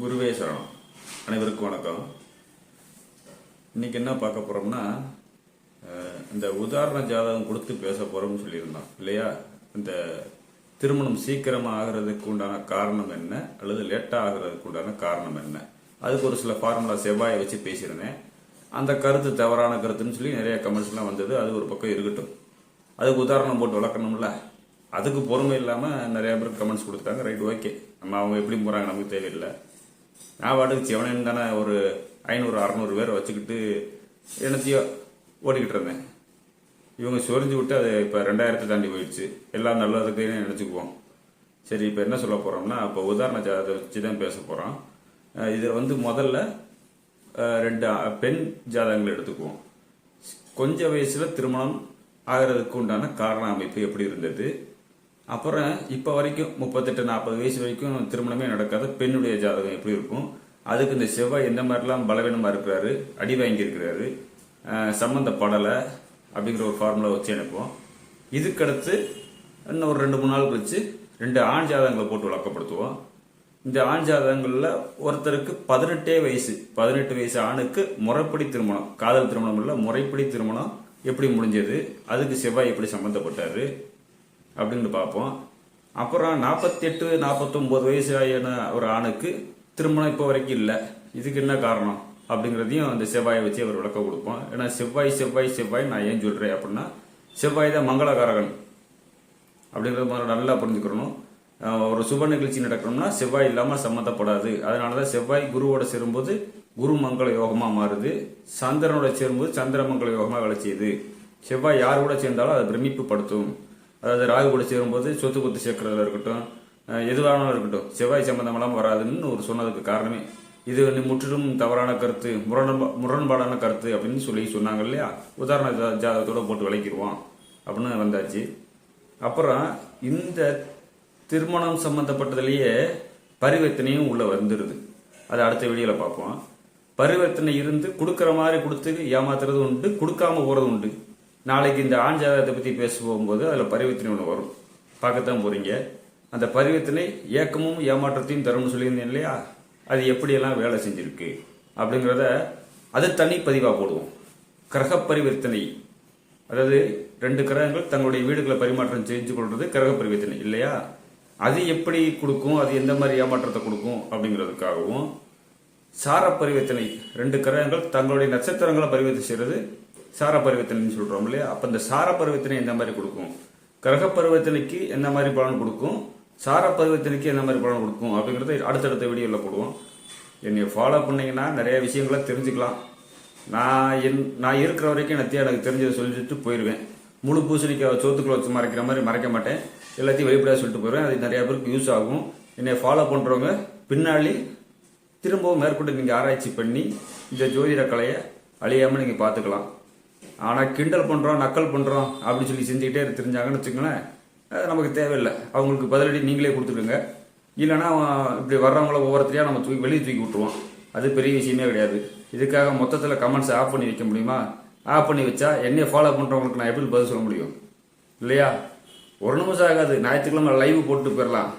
குருவே சரணம். அனைவருக்கும் வணக்கம். இன்னைக்கு என்ன பார்க்க போறோம்னா இந்த உதாரண ஜாதகம் கொடுத்து பேச போறோம்னு சொல்லியிருந்தோம் இல்லையா? இந்த திருமணம் சீக்கிரமாக ஆகிறதுக்கு உண்டான காரணம் என்ன? அல்லது லேட்டா ஆகிறதுக்கு உண்டான காரணம் என்ன? அதுக்கு ஒரு சில ஃபார்முலா செவ்வாயை வச்சு பேசியிருந்தேன். அந்த கருத்து தவறான கருத்துன்னு சொல்லி நிறைய கமெண்ட்ஸ்லாம் வந்தது. அது ஒரு பக்கம் இருக்கட்டும். அதுக்கு உதாரணம் போட்டு வளர்க்கணும்ல. அதுக்கு பொறுமை இல்லாமல் நிறைய பேர் கமெண்ட்ஸ் கொடுத்தாங்க ரைட் ஓகே நம்ம அவங்க எப்படி போகிறாங்க நமக்கு தேவையில்லை. நான் பாட்டுக்கு சிவனன் தானே ஒரு ஐநூறு அறநூறு பேர் வச்சுக்கிட்டு என்னத்தையோ ஓடிக்கிட்டு இருந்தேன். இவங்க சொரிஞ்சு விட்டு அது இப்போ ரெண்டாயிரத்தை தாண்டி போயிடுச்சு. எல்லாம் நல்லதுக்குன்னு நினச்சிக்குவோம். சரி இப்போ என்ன சொல்ல போகிறோம்னா இப்போ உதாரண ஜாதகத்தை வச்சு தான் பேச போகிறோம் இதில் வந்து முதல்ல ரெண்டு பெண் ஜாதகங்களை எடுத்துக்குவோம். கொஞ்ச வயசில் திருமணம் ஆகிறதுக்கு உண்டான காரண அமைப்பு எப்படி இருந்தது? அப்புறம் இப்போ வரைக்கும் முப்பத்தெட்டு நாற்பது வயசு வரைக்கும் திருமணமே நடக்காத. பெண்ணுடைய ஜாதகம் எப்படி இருக்கும்? அதுக்கு இந்த செவ்வாய் எந்த மாதிரிலாம் பலவீனமாக இருக்கிறாரு? அடி வாங்கியிருக்கிறாரு. சம்மந்தப்படலை அப்படிங்கிற ஒரு ஃபார்முலா வச்சு அனுப்புவோம் இதுக்கடுத்து இன்னும் ஒரு ரெண்டு மூணு நாள் கழிச்சு ரெண்டு ஆண் ஜாதகங்களை போட்டு விளக்கப்படுத்துவோம். இந்த ஆண் ஜாதகங்களில் ஒருத்தருக்கு பதினெட்டே வயசு பதினெட்டு வயசு ஆணுக்கு முறைப்படி திருமணம் காதல் திருமணம் இல்லை முறைப்படி திருமணம் எப்படி முடிஞ்சது? அதுக்கு செவ்வாய் எப்படி சம்மந்தப்பட்டாரு அப்படின்னு பார்ப்போம். அப்புறம் நாற்பத்தி எட்டு வயசு ஆயின ஒரு ஆணுக்கு திருமணம் இப்போ வரைக்கும் இல்லை. இதுக்கு என்ன காரணம்? அப்படிங்கிறதையும் அந்த செவ்வாயை வச்சு அவர் விளக்கம் கொடுப்போம். ஏன்னா செவ்வாய் செவ்வாய் செவ்வாய் நான் ஏன் சொல்கிறேன் அப்படின்னா செவ்வாய் தான் மங்களகாரகன். அப்படிங்கிறது முதல்ல நல்லா புரிஞ்சுக்கிறணும் ஒரு சுப நிகழ்ச்சி நடக்கணும்னா செவ்வாய் இல்லாமல் சம்மந்தப்படாது. அதனால தான் செவ்வாய் குருவோட சேரும்போது குரு மங்கள யோகமாக மாறுது. சந்திரனோட சேரும்போது சந்திர மங்கள யோகமாக வேலை செய்யுது செவ்வாய் யார் கூட சேர்ந்தாலும் அதை பிரமிப்பு படுத்தும் அதாவது ராகு கூட சேரும்போது சொத்து குத்து சேர்க்கறதுல இருக்கட்டும் எதுவானாலும் இருக்கட்டும் செவ்வாய் சம்பந்தமெல்லாம் வராதுன்னு ஒரு சொன்னதுக்கு காரணமே. இது வந்து முற்றிலும் தவறான கருத்து முரண்பா முரண்பாடான கருத்து அப்படின்னு சொல்லி சொன்னாங்க இல்லையா? உதாரண ஜாதகத்தோடு போட்டு விளக்கிடுவோம் அப்படின்னு வந்தாச்சு. அப்புறம் இந்த திருமணம் சம்மந்தப்பட்டதுலேயே பரிவர்த்தனையும் உள்ளே வந்துடுது அது அடுத்த வெளியில் பார்ப்போம். பரிவர்த்தனை இருந்து கொடுக்குற மாதிரி கொடுத்து ஏமாத்துறது உண்டு கொடுக்காம போகிறது உண்டு. நாளைக்கு இந்த ஆண் ஜாதகத்தை பத்தி பேச போகும்போது அதில் பரிவர்த்தனை ஒன்று வரும். பார்க்கத்தான் போகிறீங்க அந்த பரிவர்த்தனை ஏக்கமும் ஏமாற்றத்தையும் தரும்னு சொல்லியிருந்தேன் இல்லையா? அது எப்படியெல்லாம் வேலை செஞ்சிருக்கு அப்படிங்கிறத அது தனி பதிவாக போடுவோம். கிரக பரிவர்த்தனை. அதாவது ரெண்டு கிரகங்கள் தங்களுடைய வீடுகளை பரிமாற்றம் செஞ்சு கொள்வது கிரக பரிவர்த்தனை இல்லையா? அது எப்படி கொடுக்கும்? அது எந்த மாதிரி ஏமாற்றத்தை கொடுக்கும் அப்படிங்கிறதுக்காகவும் சார பரிவர்த்தனை. ரெண்டு கிரகங்கள் தங்களுடைய நட்சத்திரங்களை பரிவர்த்தனை செய்கிறது சார பரிவர்த்தனைன்னு சொல்கிறோம் இல்லையா? அப்போ இந்த சார பரிவர்த்தனை எந்த மாதிரி கொடுக்கும்? கிரக பரிவர்த்தனைக்கு எந்த மாதிரி பலன் கொடுக்கும்? சார பரிவர்த்தனைக்கு எந்த மாதிரி பலன் கொடுக்கும்? அப்படிங்கிறத அடுத்தடுத்த வீடியோவில் போடுவோம். என்னை ஃபாலோ பண்ணிங்கன்னா நிறைய விஷயங்களை தெரிஞ்சுக்கலாம். நான் என் நான் இருக்கிற வரைக்கும் எனக்கு எனக்கு தெரிஞ்சதை சொல்லிட்டு போயிடுவேன் முழு பூசணிக்காய் சோத்துக்குள்ள வச்சு மறைக்கிற மாதிரி மறைக்க மாட்டேன். எல்லாத்தையும் வெளிப்படையாக சொல்லிட்டு போயிடுவேன் அது நிறையா பேருக்கு யூஸ் ஆகும். என்னை ஃபாலோ பண்ணுறவங்க பின்னாடி திரும்பவும் மேற்கொண்டு நீங்கள் ஆராய்ச்சி பண்ணி இந்த ஜோதிட கலையை அழியாமல் நீங்கள் பார்த்துக்கலாம். ஆனால் கிண்டல் பண்ணுறோம் நக்கல் பண்ணுறோம் அப்படின்னு சொல்லி செஞ்சுக்கிட்டே தெரிஞ்சாங்கன்னு வச்சுக்கோங்களேன் அது நமக்கு தேவையில்லை. அவங்களுக்கு பதிலடி நீங்களே கொடுத்துடுங்க. இல்லைன்னா இப்படி வர்றவங்கள ஒவ்வொருத்தரையாக நம்ம தூக்கி வெளியே தூக்கி விட்டுருவோம் அது பெரிய விஷயமே கிடையாது. இதுக்காக மொத்தத்தில் கமெண்ட்ஸை ஆஃப் பண்ணி வைக்க முடியுமா? ஆஃப் பண்ணி வச்சா என்னையை ஃபாலோ பண்ணுறவங்களுக்கு நான் எப்படி பதில் சொல்ல முடியும்? இல்லையா? ஒரு நிமிஷம் ஆகாது. ஞாயிற்றுக்கிழமை லைவ் போட்டு போயிடலாம்.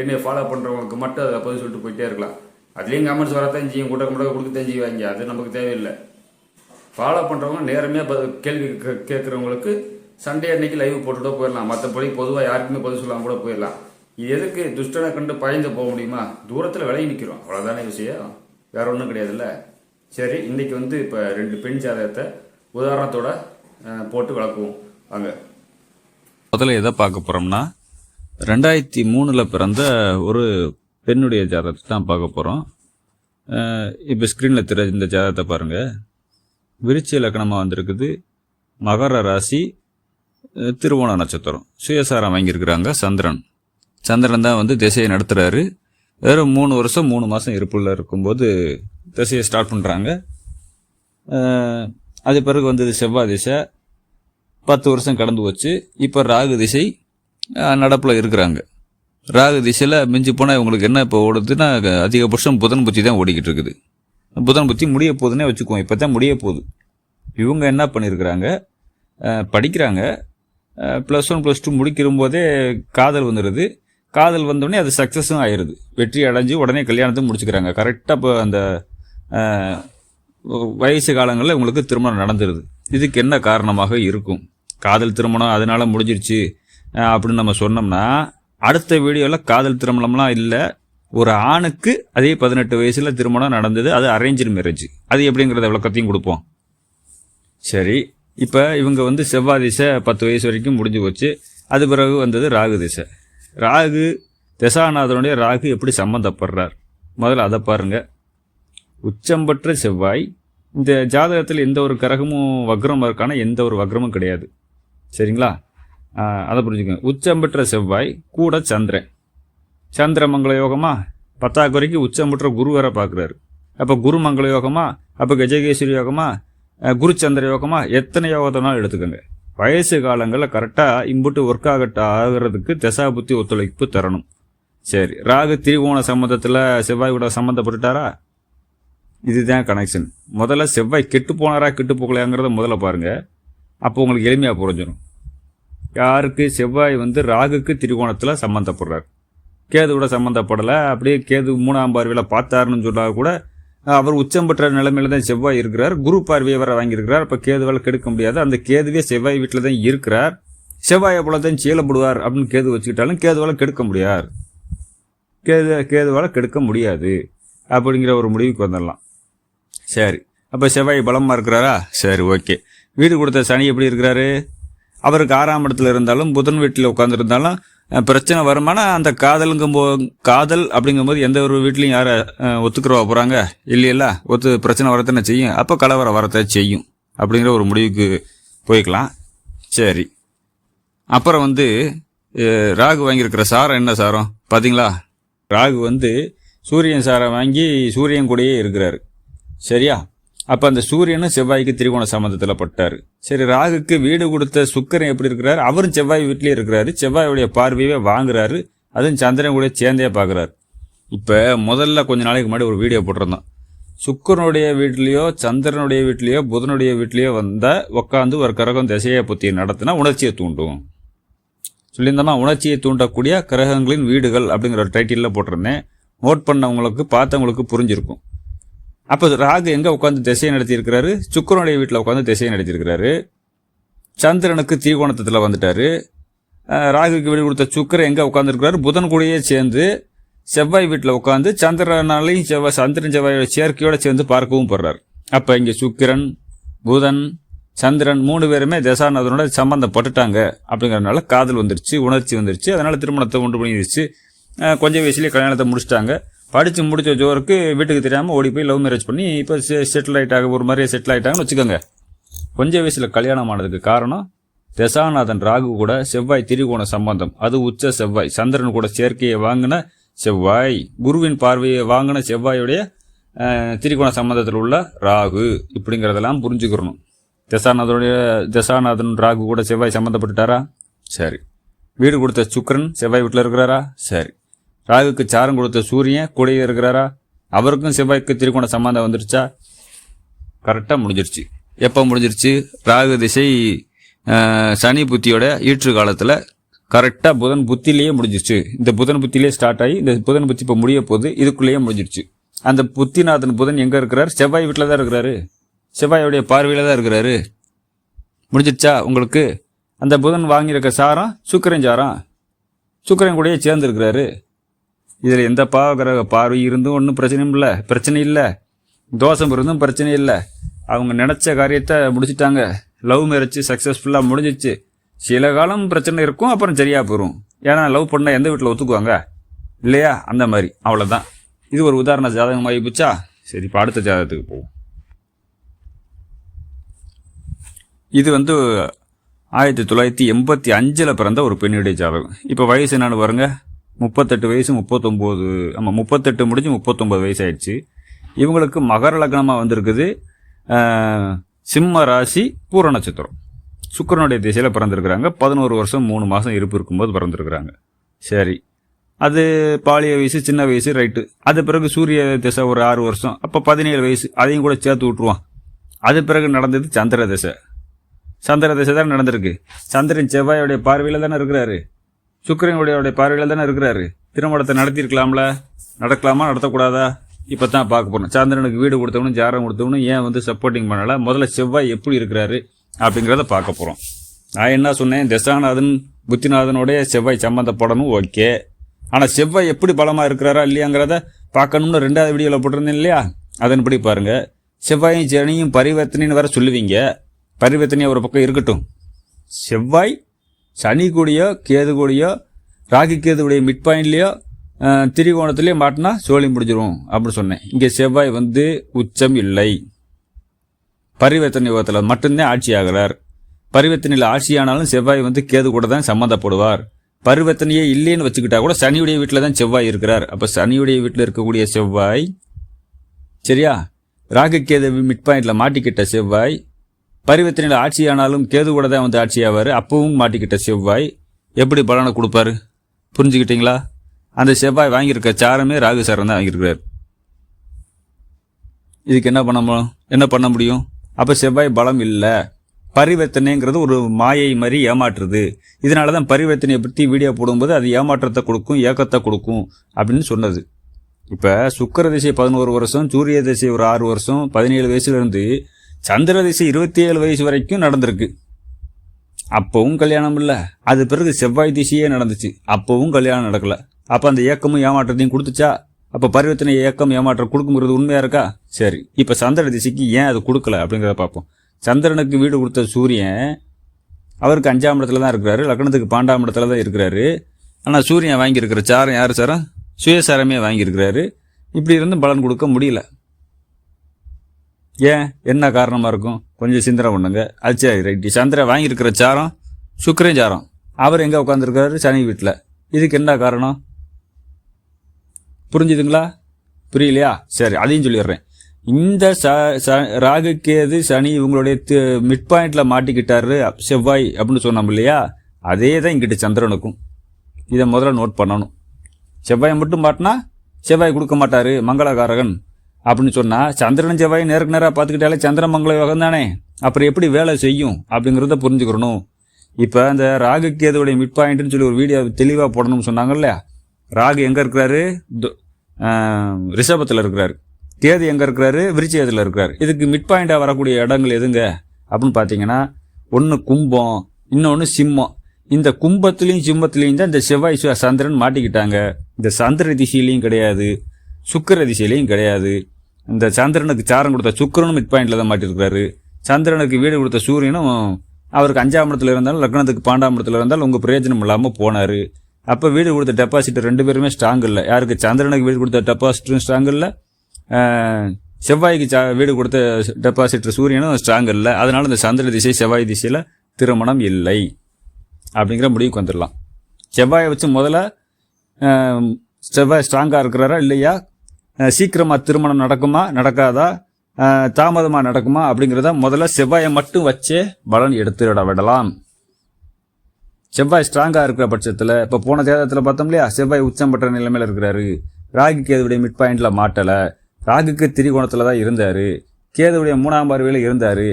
என்னை ஃபாலோ பண்ணுறவங்களுக்கு மட்டும் அதை பதில் சொல்லிட்டு போயிட்டே இருக்கலாம். அதுலேயும் கமெண்ட்ஸ் வரத்தான் செய்யும். கூட கூட கொடுக்கத்தான் செய்வாங்க. அது நமக்கு தேவையில்லை. ஃபாலோ பண்ணுறவங்க நேரமே கேள்வி கே- கேட்குறவங்களுக்கு சண்டே அன்னைக்கு லைவ் போட்டுட்டோ போயிடலாம். மற்றபடி பொதுவாக யாருக்குமே பதில் சொல்லாமல் கூட போயிடலாம். இது எதுக்கு துஷ்டனை கண்டு பயந்து போக முடியுமா? தூரத்தில் விலகி நிற்கிறோம் அவ்வளோதானே விஷயம். வேற ஒன்றும் கிடையாதுல்ல. சரி இன்னைக்கு வந்து இப்போ ரெண்டு பெண் ஜாதகத்தை உதாரணத்தோட போட்டு விளக்குவோம். வாங்க. முதல்ல எதை பார்க்க போகிறோம்னா ரெண்டாயிரத்தி மூணில் பிறந்த ஒரு பெண்ணுடைய ஜாதகத்தை தான் பார்க்க போகிறோம் இப்போ ஸ்க்ரீனில் தெரிய இந்த ஜாதகத்தை பாருங்கள் விருச்சி இலக்கணமாக வந்திருக்குது. மகர ராசி திருவோண நட்சத்திரம். சுயசாரம் வாங்கியிருக்கிறாங்க சந்திரன். சந்திரன் தான் வந்து திசையை நடத்துகிறாரு வெறும் மூணு வருஷம் மூணு மாதம் இருப்புள்ள இருக்கும்போது திசையை ஸ்டார்ட் பண்ணுறாங்க அது பிறகு வந்தது செவ்வாய் திசை. பத்து வருஷம் கடந்து போச்சு. இப்போ ராகு திசை நடப்பில் இருக்கிறாங்க. ராகு திசையில் மிஞ்சி போனால் இவங்களுக்கு என்ன இப்போ ஓடுதுன்னா அதிகபட்சம் புதன் புத்தி தான் ஓடிக்கிட்டு இருக்குது. புதன் புத்தி முடிய போகுதுன்னே வச்சுக்குவோம். இப்போ தான் முடிய போகுது. இவங்க என்ன பண்ணியிருக்கிறாங்க படிக்கிறாங்க. ப்ளஸ் ஒன் ப்ளஸ் டூ முடிக்கிற போதே காதல் வந்துடுது காதல் வந்தோடனே அது சக்ஸஸும் ஆயிடுது வெற்றி அடைஞ்சு உடனே கல்யாணத்தை முடிச்சுக்கிறாங்க. கரெக்டாக இப்போ அந்த வயசு காலங்களில் உங்களுக்கு திருமணம் நடந்துருது. இதுக்கு என்ன காரணமாக இருக்கும்? காதல் திருமணம் அதனால் முடிஞ்சிருச்சு அப்படின்னு நம்ம சொன்னோம்னா அடுத்த வீடியோவில் காதல் திருமணம்லாம் இல்லை. ஒரு ஆணுக்கு அதே பதினெட்டு வயசில் திருமணம் நடந்தது அது அரேஞ்சு மேரேஜ் அது எப்படிங்கிறத விளக்கத்தையும் கொடுப்போம். சரி இப்போ இவங்க வந்து செவ்வாய் திசை பத்து வயசு வரைக்கும் முடிஞ்சு போச்சு. அது பிறகு வந்தது ராகு திசை. ராகு திசாநாதனுடைய ராகு எப்படி சம்மந்தப்படுறார் முதல்ல அதை பாருங்கள் உச்சம்பற்ற செவ்வாய் இந்த ஜாதகத்தில் எந்த ஒரு கிரகமும் வக்ரம் இருக்கான எந்த ஒரு வக்ரமும் கிடையாது. சரிங்களா? அதை புரிஞ்சுக்கோங்க. உச்சம் பெற்ற செவ்வாய் கூட சந்திரன். சந்திரமங்கள யோகமா? பத்தாக்கு வரைக்கும் உச்சம் குரு வேற பார்க்குறாரு அப்போ குருமங்கள யோகமா? அப்போ கஜகேஸ்வரி யோகமா? குருச்சந்திர யோகமா? எத்தனை யோகத்தனாலும் எடுத்துக்கோங்க. வயசு காலங்களில் கரெக்டாக இம்புட்டு ஒர்க் ஆகட்ட ஆகிறதுக்கு தசா புத்தி ஒத்துழைப்பு தரணும். சரி ராகு திரிகோண சம்மந்தத்தில் செவ்வாய் கூட சம்மந்தப்பட்டுட்டாரா இதுதான் கனெக்ஷன் முதல்ல செவ்வாய் கெட்டு போனாரா கெட்டு போகலையாங்கிறத முதல்ல பாருங்கள் அப்போ உங்களுக்கு எளிமையாக புரிஞ்சிடும் யாருக்கு? செவ்வாய் வந்து ராகுக்கு திரிகோணத்தில் சம்மந்தப்படுறார் கேதுவோட சம்மந்தப்படலை அப்படியே கேது மூணாம் பார்வையில் பார்த்தாருன்னு சொன்னால் கூட அவர் உச்சம் பெற்ற நிலைமையில தான் செவ்வாய் இருக்கிறார். குரு பார்வையை வர வாங்கியிருக்கிறார். அப்போ கேதுவால் கெடுக்க முடியாது. அந்த கேதுவே செவ்வாய் வீட்டில் தான் இருக்கிறார். செவ்வாயை போல தான் சீலப்படுவார் அப்படின்னு கேது வச்சுக்கிட்டாலும் கேதுவால் கெடுக்க முடியாது. கேது கேதுவால் கெடுக்க முடியாது. அப்படிங்கிற ஒரு முடிவுக்கு வந்துடலாம். சரி. அப்போ செவ்வாய் பலமாக இருக்கிறாரா? சரி ஓகே. வீடு கொடுத்த சனி எப்படி இருக்கிறாரு? அவருக்கு ஆறாம் இடத்துல இருந்தாலும் புதன் வீட்டில் உட்காந்துருந்தாலும் பிரச்சனை வருமானா அந்த காதலுங்கும் போ காதல் அப்படிங்கும்போது எந்த ஒரு வீட்லையும் யாரை ஒத்துக்கிறவா போகிறாங்க இல்லையில்ல? ஒத்து பிரச்சனை வரத்தானே செய்யும். அப்போ கலவரம் வரத்தான் செய்யும் அப்படிங்கிற ஒரு முடிவுக்கு போய்க்கலாம். சரி. அப்புறம் வந்து ராகு வாங்கியிருக்கிற சாரம் என்ன சாரம்? பார்த்தீங்களா ராகு வந்து சூரியன் சாரம் வாங்கி சூரியன் கூடயே இருக்கிறாரு. சரியா? அப்போ அந்த சூரியனும் செவ்வாய்க்கு திரிகோண சம்மந்தத்தில் பட்டார். சரி ராகுக்கு வீடு கொடுத்த சுக்கரன் எப்படி இருக்கிறாரு? அவரும் செவ்வாய் வீட்லேயே இருக்கிறாரு. செவ்வாயுடைய பார்வையே வாங்குறாரு. அதுவும் சந்திரன் கூட சேர்ந்தே பார்க்குறாரு. இப்போ முதல்ல கொஞ்ச நாளைக்கு முன்னாடி ஒரு வீடியோ போட்டிருந்தோம் சுக்கரனுடைய வீட்லேயோ சந்திரனுடைய வீட்லேயோ புதனுடைய வீட்லேயோ வந்தால் உட்காந்து ஒரு கரகம் திசையை பற்றி நடத்தினா உணர்ச்சியை தூண்டும். சொல்லியிருந்தோமா உணர்ச்சியை தூண்டக்கூடிய கிரகங்களின் வீடுகள் அப்படிங்கிற ஒரு டைட்டிலில் போட்டிருந்தேன். நோட் பண்ணவங்களுக்கு பார்த்தவங்களுக்கு புரிஞ்சிருக்கும். அப்போ ராகு எங்கே உட்காந்து திசையை நடத்தியிருக்கிறாரு? சுக்கரனுடைய வீட்டில் உட்காந்து திசையை நடத்தியிருக்கிறாரு. சந்திரனுக்கு தீகோணத்தில் வந்துட்டாரு. ராகுக்கு வீடு கொடுத்த சுக்கரன் எங்கே உட்காந்துருக்கிறாரு புதன் கூடயே சேர்ந்து செவ்வாய் வீட்டில் உட்காந்து சந்திரனாலையும் செவ்வாய் சந்திரன் செவ்வாயோட சேர்க்கையோடு சேர்ந்து பார்க்கவும் போடுறாரு அப்போ இங்கே சுக்கிரன் புதன் சந்திரன் மூணு பேருமே தசாநாதனோட சம்பந்தப்பட்டுட்டாங்க. அப்படிங்கறதுனால காதல் வந்துருச்சு உணர்ச்சி வந்துருச்சு. அதனால் திருமணத்தை உண்டு பண்ணிடுச்சு கொஞ்சம் வயசுலேயே கல்யாணத்தை முடிச்சிட்டாங்க. படித்து முடித்த ஜோருக்கு வீட்டுக்கு தெரியாமல் ஓடி போய் லவ் மேரேஜ் பண்ணி இப்போ செட்டில் ஆகிட்டாங்க ஒரு மாதிரியே செட்டில் ஆகிட்டாங்கன்னு வச்சுக்கோங்க. கொஞ்ச வயசில் கல்யாணம் ஆனதுக்கு காரணம் தசாநாதன் ராகு கூட செவ்வாய் திரிகோண சம்பந்தம். அது உச்ச செவ்வாய். சந்திரன் கூட சேர்க்கையை வாங்கின செவ்வாய். குருவின் பார்வையை வாங்கின செவ்வாயுடைய திரிகோண சம்பந்தத்தில் உள்ள ராகு. இப்படிங்கிறதெல்லாம் புரிஞ்சுக்கிறணும். தசாநாதனுடைய தசாநாதன் ராகு கூட செவ்வாய் சம்மந்தப்பட்டுட்டாரா சரி. வீடு கொடுத்த சுக்கரன் செவ்வாய் வீட்டில் இருக்கிறாரா? சரி. ராகுக்கு சாரம் கொடுத்த சூரியன் கூடயே இருக்கிறாரா? அவருக்கும் செவ்வாய்க்கு திரிகோண சம்பந்தம் வந்துருச்சா? கரெக்டாக முடிஞ்சிருச்சு. எப்போ முடிஞ்சிருச்சு? ராகு திசை சனி புத்தியோட ஈற்று காலத்தில் கரெக்டாக புதன் புத்திலேயே முடிஞ்சிருச்சு. இந்த புதன் புத்திலேயே ஸ்டார்ட் ஆகி இந்த புதன் புத்தி இப்போ முடிய போது இதுக்குள்ளேயே முடிஞ்சிருச்சு. அந்த புத்திநாதன் புதன் எங்கே இருக்கிறார்? செவ்வாய் வீட்டில் தான் இருக்கிறாரு. செவ்வாயோடைய பார்வையில் தான் இருக்கிறாரு. முடிஞ்சிருச்சா உங்களுக்கு? அந்த புதன் வாங்கியிருக்க சாரம் சுக்கரன் சாரம். சுக்கரன் கூடயே சேர்ந்துருக்கிறாரு. இதில் எந்த பாவகிரக பார்வை இருந்தும் ஒன்றும் பிரச்சனையும் இல்லை. பிரச்சனை இல்லை. தோஷம் இருந்தும் பிரச்சனை இல்லை. அவங்க நினச்ச காரியத்தை முடிச்சிட்டாங்க. லவ் மேரேஜ் சக்ஸஸ்ஃபுல்லாக முடிஞ்சிச்சு. சில காலம் பிரச்சனை இருக்கும் அப்புறம் சரியாக போயிடும் ஏன்னா லவ் பண்ணால் எந்த வீட்டில் ஒத்துக்குவாங்க? இல்லையா? அந்த மாதிரி. அவ்வளோதான் இது ஒரு உதாரண ஜாதகம் ஆகி போச்சா சரி இப்போ அடுத்த ஜாதகத்துக்கு போவோம். இது வந்து ஆயிரத்தி தொள்ளாயிரத்தி எண்பத்தி அஞ்சில் பிறந்த ஒரு பெண்ணுடைய ஜாதகம். இப்போ வயசு என்னன்னு பாருங்கள் முப்பத்தெட்டு வயசு முப்பத்தொம்போது ஆமாம் முப்பத்தெட்டு முடிஞ்சு முப்பத்தொம்போது வயசு ஆயிடுச்சு இவங்களுக்கு மகர லக்னமாக வந்திருக்குது சிம்ம ராசி பூர நட்சத்திரம். சுக்கிரனுடைய திசையில் பிறந்திருக்கிறாங்க. பதினோரு வருஷம் மூணு மாதம் இருப்பு இருக்கும்போது பிறந்திருக்கிறாங்க. சரி. அது பாலிய வயசு சின்ன வயசு ரைட்டு. அது பிறகு சூரிய திசை ஒரு ஆறு வருஷம். அப்போ பதினேழு வயசு அதையும் கூட சேர்த்து விட்ருவான் அது பிறகு நடந்தது சந்திர திசை. சந்திர திசை தான் நடந்திருக்கு. சந்திரன் செவ்வாயோடைய பார்வையில் தானே இருக்கிறாரு. சுக்கரனுடைய பார்வையில் தானே இருக்கிறாரு. திருமணத்தை நடத்தியிருக்கலாம்ல? நடக்கலாமா? நடத்தக்கூடாதா? இப்போ தான் பார்க்க போகிறோம் சந்திரனுக்கு வீடு கொடுத்தவனும் ஜாரம் கொடுத்தவனும் ஏன் வந்து சப்போர்ட்டிங் பண்ணலை? முதல்ல செவ்வாய் எப்படி இருக்கிறாரு அப்படிங்கிறத பார்க்க போகிறோம் நான் என்ன சொன்னேன்? தசாநாதன் புத்திநாதனுடைய செவ்வாய் சம்மந்தப்படணும் ஓகே. ஆனால் செவ்வாய் எப்படி பலமாக இருக்கிறாரா இல்லையாங்கிறத பார்க்கணும்னு ரெண்டாவது வீடியோவில் போட்டிருந்தேன் இல்லையா? அதன்படி பாருங்கள் செவ்வாயும் சனியும் பரிவர்த்தனைன்னு வேற சொல்லுவீங்க. பரிவர்த்தனை ஒரு பக்கம் இருக்கட்டும். செவ்வாய் சனி கூடயோ கேது கூடயோ ராகி கேதுவுடைய மிட் பாயிண்ட்லேயோ திரிகோணத்துலேயோ மாட்டினா சோழி முடிஞ்சிரும் அப்படின்னு சொன்னேன். இங்கே செவ்வாய் வந்து உச்சம் இல்லை. பரிவர்த்தனை யோகத்தில் மட்டும்தான் ஆட்சி ஆகிறார். பரிவர்த்தனையில் ஆட்சியானாலும் செவ்வாய் வந்து கேது கூட தான் சம்மந்தப்படுவார். பரிவர்த்தனையே இல்லைன்னு வச்சுக்கிட்டா கூட சனியுடைய வீட்டில் தான் செவ்வாய் இருக்கிறார். அப்போ சனியுடைய வீட்டில் இருக்கக்கூடிய செவ்வாய் சரியா? ராகு கேது மிட் பாயிண்டில் மாட்டிக்கிட்ட செவ்வாய் பரிவர்த்தனையில் ஆட்சியானாலும் கேது கூட தான் வந்து ஆட்சியாவார். அப்பவும் மாட்டிக்கிட்ட செவ்வாய் எப்படி பலனை கொடுப்பாரு? புரிஞ்சுக்கிட்டீங்களா? அந்த செவ்வாய் வாங்கியிருக்க சாரமே ராகு சாரம் தான் வாங்கியிருக்கிறார். இதுக்கு என்ன பண்ண என்ன பண்ண முடியும்? அப்போ செவ்வாய் பலம் இல்லை. பரிவர்த்தனைங்கிறது ஒரு மாயை மாதிரி ஏமாற்றுது. இதனால தான் பரிவர்த்தனையை பற்றி வீடியோ போடும்போது அது ஏமாற்றத்தை கொடுக்கும் ஏக்கத்தை கொடுக்கும் அப்படின்னு சொன்னது. இப்போ சுக்கர திசை பதினோரு வருஷம் சூரிய திசை ஒரு ஆறு வருஷம் பதினேழு வயசுலேருந்து சந்திர திசை இருபத்தி ஏழு வயசு வரைக்கும் நடந்திருக்கு. அப்போவும் கல்யாணம் இல்லை. அது பிறகு செவ்வாய் திசையே நடந்துச்சு. அப்போவும் கல்யாணம் நடக்கலை. அப்போ அந்த ஏக்கமும் ஏமாற்றத்தையும் கொடுத்துச்சா? அப்போ பரிவர்த்தனை ஏக்கம் ஏமாற்றம் கொடுக்குங்கிறது உண்மையாக இருக்கா? சரி. இப்போ சந்திர திசைக்கு ஏன் அது கொடுக்கல அப்படிங்கிறத பார்ப்போம். சந்திரனுக்கு வீடு கொடுத்த சூரியன் அவருக்கு அஞ்சாம் இடத்துல தான் இருக்கிறாரு. லக்னத்துக்கு பாண்டாம் இடத்துல தான் இருக்கிறாரு. ஆனால் சூரியன் வாங்கியிருக்கிற சாரம் யார் சாரம்? சுயசாரமே வாங்கியிருக்கிறாரு. இப்படி இருந்தும் பலன் கொடுக்க முடியல. ஏன்? என்ன காரணமாக இருக்கும்? கொஞ்சம் சிந்தனை பண்ணுங்க. அது சரி ரைட்டு. சந்திரன் வாங்கியிருக்கிற சாரம் சுக்கரன் சாரம். அவர் எங்கே உட்காந்துருக்காரு சனி வீட்டில் இதுக்கு என்ன காரணம்? புரிஞ்சுதுங்களா? புரியலையா? சரி அதையும் சொல்லிடுறேன். இந்த ச ச- ராகு கேது சனி இவங்களுடைய மிட் பாயிண்ட்ல மாட்டிக்கிட்டாரு செவ்வாய் அப்படின்னு சொன்னோம் இல்லையா? அதே தான் இங்கிட்ட சந்திரனுக்கும். இதை முதல்ல நோட் பண்ணணும். செவ்வாய் மட்டும் மாட்டினா செவ்வாய் கொடுக்க மாட்டார் மங்களகாரகன். அப்படின்னு சொன்னால் சந்திரன் செவ்வாய் நேருக்கு நேராக பார்த்துக்கிட்டாலே சந்திர மங்கள யோகம் தானே? அப்புறம் எப்படி வேலை செய்யும் அப்படிங்கிறத புரிஞ்சுக்கிறணும் இப்போ அந்த ராகு கேதுவுடைய மிட் பாயிண்ட்னு சொல்லி ஒரு வீடியோ தெளிவாக போடணும்னு சொன்னாங்கல்ல? ராகு எங்கே இருக்கிறாரு? ரிஷபத்தில் இருக்கிறாரு. கேது எங்கே இருக்கிறாரு? விருச்சிகத்தில் இருக்கிறார். இதுக்கு மிட் பாயிண்டாக வரக்கூடிய இடங்கள் எதுங்க? அப்படின்னு பார்த்தீங்கன்னா ஒன்று கும்பம் இன்னொன்று சிம்மம். இந்த கும்பத்துலேயும் சிம்மத்துலேயும் தான் இந்த செவ்வாய் சந்திரன் மாட்டிக்கிட்டாங்க. இந்த சந்திர திசையிலையும் கிடையாது சுக்கிர திசையிலையும் கிடையாது. இந்த சந்திரனுக்கு சாரம் கொடுத்த சுக்கிரனும் மிட் பாயிண்டில் தான் மாட்டியிருக்கிறாரு சந்திரனுக்கு வீடு கொடுத்த சூரியனும் அவருக்கு அஞ்சாம் இடத்துல இருந்தாலும் லக்னத்துக்கு பாண்டாம் இடத்துல இருந்தாலும் உங்கள் பிரயோஜனம் இல்லாமல் போனார். அப்போ வீடு கொடுத்த டெபாசிட் ரெண்டு பேருமே ஸ்ட்ராங் இல்லை. யாருக்கு? சந்திரனுக்கு வீடு கொடுத்த டெபாசிட்டும் ஸ்ட்ராங் இல்லை. செவ்வாய்க்கு சா வீடு கொடுத்த டெபாசிட் சூரியனும் ஸ்ட்ராங் இல்லை. அதனால் இந்த சந்திர திசை செவ்வாய் திசையில் திருமணம் இல்லை. அப்படிங்கிற முடிவுக்கு வந்துடலாம். செவ்வாயை வச்சு முதல்ல செவ்வாய் ஸ்ட்ராங்காக இருக்கிறாரா இல்லையா? சீக்கிரமாக திருமணம் நடக்குமா நடக்காதா? தாமதமாக நடக்குமா அப்படிங்கிறத முதல்ல செவ்வாயை மட்டும் வச்சே பலன் எடுத்துவிட விடலாம். செவ்வாய் ஸ்ட்ராங்காக இருக்கிற பட்சத்தில் இப்போ போன தேதத்தில் பார்த்தோம் இல்லையா செவ்வாய் உச்சம் பெற்ற நிலைமையில் இருக்கிறாரு. ராகு கேதுவுடைய மிட் பாயிண்டில் மாட்டலை. ராகுக்கு திரிகோணத்தில் தான் இருந்தார். கேதுவுடைய மூணாம் பார்வையில் இருந்தார்.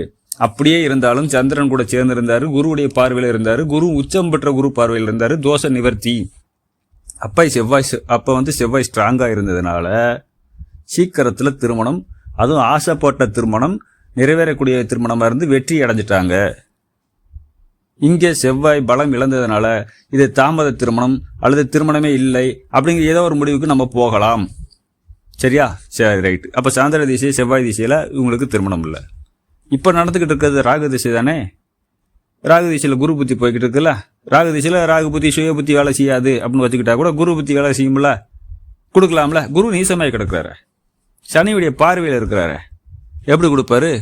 அப்படியே இருந்தாலும் சந்திரன் கூட சேர்ந்து இருந்தார் குருவுடைய பார்வையில் இருந்தார் குரு உச்சம் பெற்ற குரு பார்வையில் இருந்தார் தோஷ நிவர்த்தி. அப்போ செவ்வாய் அப்போ வந்து செவ்வாய் ஸ்ட்ராங்காக இருந்ததுனால சீக்கிரத்தில் திருமணம் அதுவும் ஆசைப்பட்ட திருமணம் நிறைவேறக்கூடிய திருமணமாக இருந்து வெற்றி அடைஞ்சிட்டாங்க. இங்கே செவ்வாய் பலம் இழந்ததுனால இது தாமத திருமணம் அல்லது திருமணமே இல்லை அப்படிங்கிற ஏதோ ஒரு முடிவுக்கு நம்ம போகலாம். சரியா? சரி ரைட்டு அப்போ சாயந்தர திசை செவ்வாய் திசையில் இவங்களுக்கு திருமணம் இல்லை. இப்போ நடந்துக்கிட்டு இருக்கிறது ராகு திசை தானே? ராகு திசையில் குரு புத்தி போய்கிட்டு இருக்குல்ல? ராகு திசையில் ராகு புத்தி சுய புத்தி வேலை செய்யாது அப்படின்னு வச்சுக்கிட்டா கூட குரு புத்தி வேலை செய்யும்ல? கொடுக்கலாம்ல? குரு நீசமாய் கிடக்குறாரு. சனியுடைய பார்வையில் இருக்கிறாரு. எப்படி கொடுப்பாரு?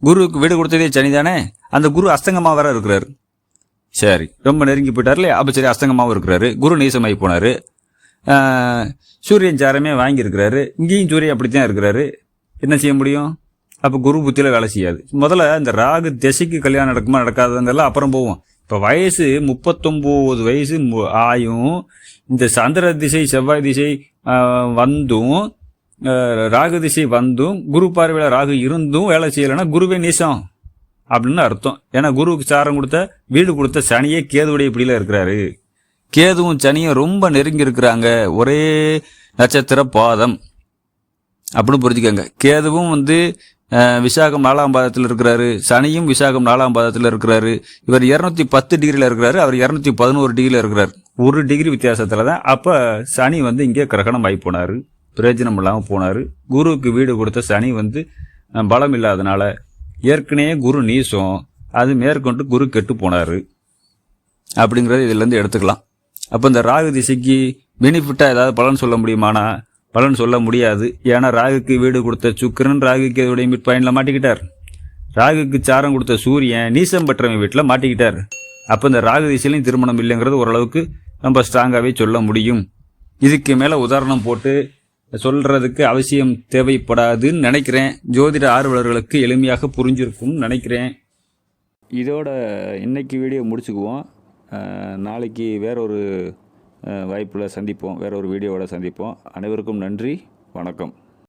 குருவுக்கு வீடு கொடுத்ததே சனி தானே அந்த குரு அஸ்தங்கமாக வர இருக்கிறாரு. சரி ரொம்ப நெருங்கி போயிட்டார் இல்லையா அப்போ சரி அஸ்தங்கமாகவும் இருக்கிறாரு. குரு நீசமாகி போனார். சூரியன் சாரமே வாங்கியிருக்கிறாரு. இங்கேயும் சூரியன் அப்படித்தான் இருக்கிறாரு. என்ன செய்ய முடியும்? அப்போ குரு புத்தியில் வேலை செய்யாது. முதல்ல இந்த ராகு திசைக்கு கல்யாணம் நடக்குமா நடக்காதுங்கிறதுலாம் அப்புறம் போவோம். இப்போ வயசு முப்பத்தொம்போது வயசு மு- ஆயும் இந்த சந்திர திசை செவ்வாய் திசை வந்தும் ராகு திசை வந்தும் குரு பார்வையில் ராகு இருந்தும் வேலை செய்யலைன்னா குருவே நீசம் அப்படின்னு அர்த்தம். ஏன்னா குருவுக்கு சாரம் கொடுத்த வீடு கொடுத்த சனியே கேதுவுடைய பிடியில் இருக்கிறாரு. கேதுவும் சனியும் ரொம்ப நெருங்கி இருக்கிறாங்க. ஒரே நட்சத்திர பாதம். அப்படின்னு புரிஞ்சுக்கோங்க. கேதுவும் வந்து விசாகம் நாலாம் பாதத்தில் இருக்கிறாரு. சனியும் விசாகம் நாலாம் பாதத்தில் இருக்கிறாரு. இவர் இரநூத்தி பத்து டிகிரியில் இருக்கிறாரு. அவர் இரநூத்தி பதினோரு டிகிரியில் இருக்கிறார். ஒரு டிகிரி வித்தியாசத்தில் தான் அப்போ சனி வந்து இங்கே கிரகணம் ஆகி போனார். பிரயோஜனம் இல்லாமல் போனார். குருவுக்கு வீடு கொடுத்த சனி வந்து பலம் இல்லாதனால ஏற்கனவே குரு நீசம் அது மேற்கொண்டு குரு கெட்டு போனார். அப்படிங்கிறத இதுலேருந்து எடுத்துக்கலாம். அப்போ இந்த ராகு திசைக்கு பெனிஃபிட்டாக ஏதாவது பலன் சொல்ல முடியுமானா? பலன் சொல்ல முடியாது. ஏன்னா ராகுக்கு வீடு கொடுத்த சுக்கரன் ராகுக்கு இதோடைய மிட் பாயிண்டில் மாட்டிக்கிட்டார். ராகுக்கு சாரம் கொடுத்த சூரியன் நீசம் பெற்றவன் வீட்டில் மாட்டிக்கிட்டார். அப்போ இந்த ராகு திசையிலையும் திருமணம் இல்லைங்கிறது ஓரளவுக்கு நம்ம ஸ்ட்ராங்காகவே சொல்ல முடியும். இதுக்கு மேலே உதாரணம் போட்டு சொல்கிறதுக்கு அவசியம் தேவைப்படாதுன்னு நினைக்கிறேன். ஜோதிட ஆர்வலர்களுக்கு எளிமையாக புரிஞ்சிருக்கும்னு நினைக்கிறேன். இதோட இன்னைக்கு வீடியோ முடிச்சுக்குவோம். நாளைக்கு வேற ஒரு வாய்ப்பில் சந்திப்போம். வேற ஒரு வீடியோவோட சந்திப்போம். அனைவருக்கும் நன்றி. வணக்கம்.